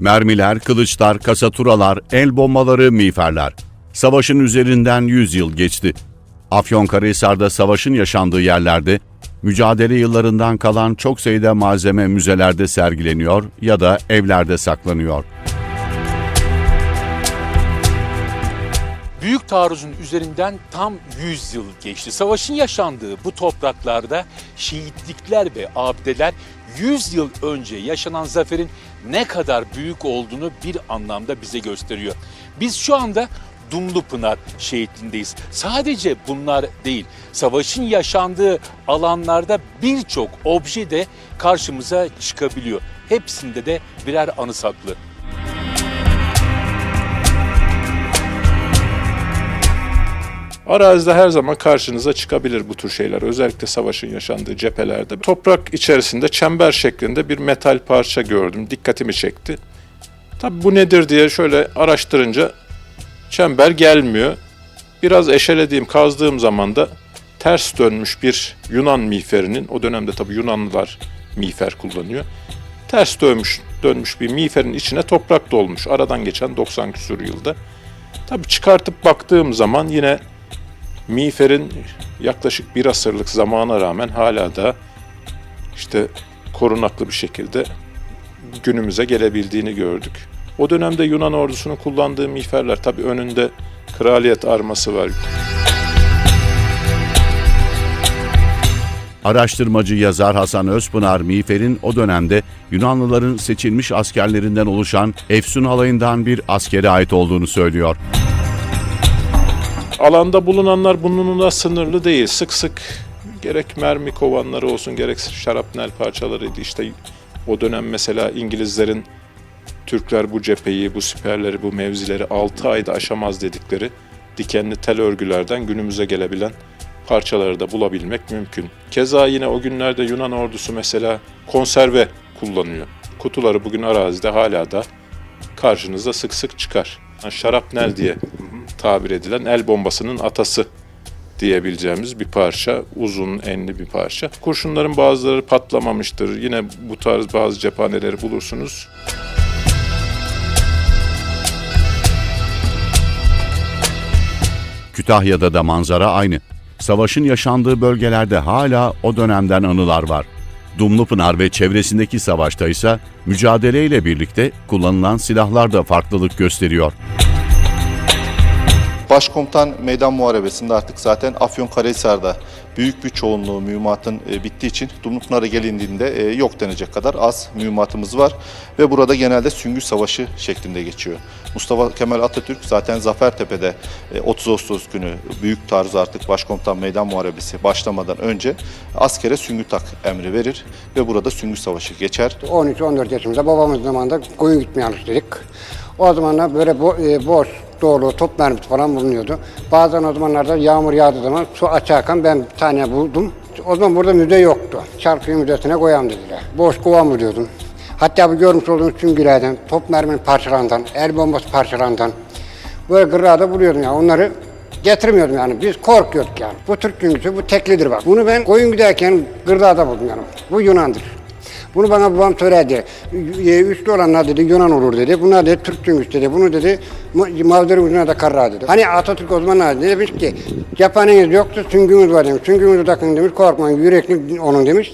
Mermiler, kılıçlar, kasaturalar, el bombaları, miğferler. Savaşın üzerinden 100 yıl geçti. Afyonkarahisar'da savaşın yaşandığı yerlerde mücadele yıllarından kalan çok sayıda malzeme müzelerde sergileniyor ya da evlerde saklanıyor. Taarruzun üzerinden tam 100 yıl geçti. Savaşın yaşandığı bu topraklarda şehitlikler ve abdeler 100 yıl önce yaşanan zaferin ne kadar büyük olduğunu bir anlamda bize gösteriyor. Biz şu anda Dumlupınar şehitliğindeyiz. Sadece bunlar değil, savaşın yaşandığı alanlarda birçok obje de karşımıza çıkabiliyor. Hepsinde de birer anı saklı. Arazide her zaman karşınıza çıkabilir bu tür şeyler. Özellikle savaşın yaşandığı cephelerde. Toprak içerisinde çember şeklinde bir metal parça gördüm. Dikkatimi çekti. Tabi bu nedir diye şöyle araştırınca çember gelmiyor. Biraz eşelediğim, kazdığım zaman da ters dönmüş bir Yunan miğferinin, o dönemde tabi Yunanlılar miğfer kullanıyor. Ters dönmüş, dönmüş bir miğferin içine toprak dolmuş. Aradan geçen 90 küsur yılda. Tabi çıkartıp baktığım zaman yine miğferin yaklaşık bir asırlık zamana rağmen hala da işte korunaklı bir şekilde günümüze gelebildiğini gördük. O dönemde Yunan ordusunun kullandığı miğferler tabi önünde kraliyet arması var. Araştırmacı yazar Hasan Özpınar miğferin o dönemde Yunanlıların seçilmiş askerlerinden oluşan Efsun alayından bir askere ait olduğunu söylüyor. Alanda bulunanlar bununla sınırlı değil. Sık sık gerek mermi kovanları olsun gerek şarapnel parçalarıydı. İşte o dönem mesela İngilizlerin Türkler bu cepheyi, bu siperleri, bu mevzileri 6 ayda aşamaz dedikleri dikenli tel örgülerden günümüze gelebilen parçaları da bulabilmek mümkün. Keza yine o günlerde Yunan ordusu mesela konserve kullanıyor. Kutuları bugün arazide hala da karşınıza sık sık çıkar. Şarapnel diye tabir edilen el bombasının atası diyebileceğimiz bir parça, uzun enli bir parça. Kurşunların bazıları patlamamıştır. Yine bu tarz bazı cephaneleri bulursunuz. Kütahya'da da manzara aynı. Savaşın yaşandığı bölgelerde hala o dönemden anılar var. Dumlupınar ve çevresindeki savaşta ise mücadeleyle birlikte kullanılan silahlar da farklılık gösteriyor. Başkomutan meydan muharebesinde artık zaten Afyonkarahisar'da büyük bir çoğunluğu mühimmatın e, bittiği için Dumlupınar'a gelindiğinde e, yok denecek kadar az mühimmatımız var ve burada genelde süngü savaşı şeklinde geçiyor. Mustafa Kemal Atatürk zaten Zafertepe'de e, 30 Ağustos günü büyük taarruz artık başkomutan meydan muharebesi başlamadan önce askere süngü tak emri verir ve burada süngü savaşı geçer. 13-14 yaşımızda babamız zamanında koyun gitmeye alıştırdık. O zamanlar böyle bo e, boş, dolu, top mermisi falan bulunuyordu. Bazen o zamanlarda yağmur yağdığı zaman su açarken ben bir tane buldum. O zaman burada müze yoktu. Çarkıya müzesine koyalım dediler. Boş kova buluyordum. Hatta bu görmüş olduğunuz süngülerden, top merminin parçalarından, el bombası parçalarından böyle gırrada buluyordum yani onları getirmiyordum yani. Biz korkuyorduk yani. Bu Türk güngüsü, bu teklidir bak. Bunu ben koyun giderken gırrada buldum yani. Bu Yunan'dır. Bunu bana babam söyledi. Üstlü olanlar dedi Yunan olur dedi. Bunlar dedi Türk Cüngüs dedi. Bunu dedi ma- mavzeri ucuna da karra dedi. Hani Atatürk o zaman ne demiş ki cephaneniz yoktu süngünüz var demiş. Süngünüzü takın demiş korkmayın yürekli onun demiş.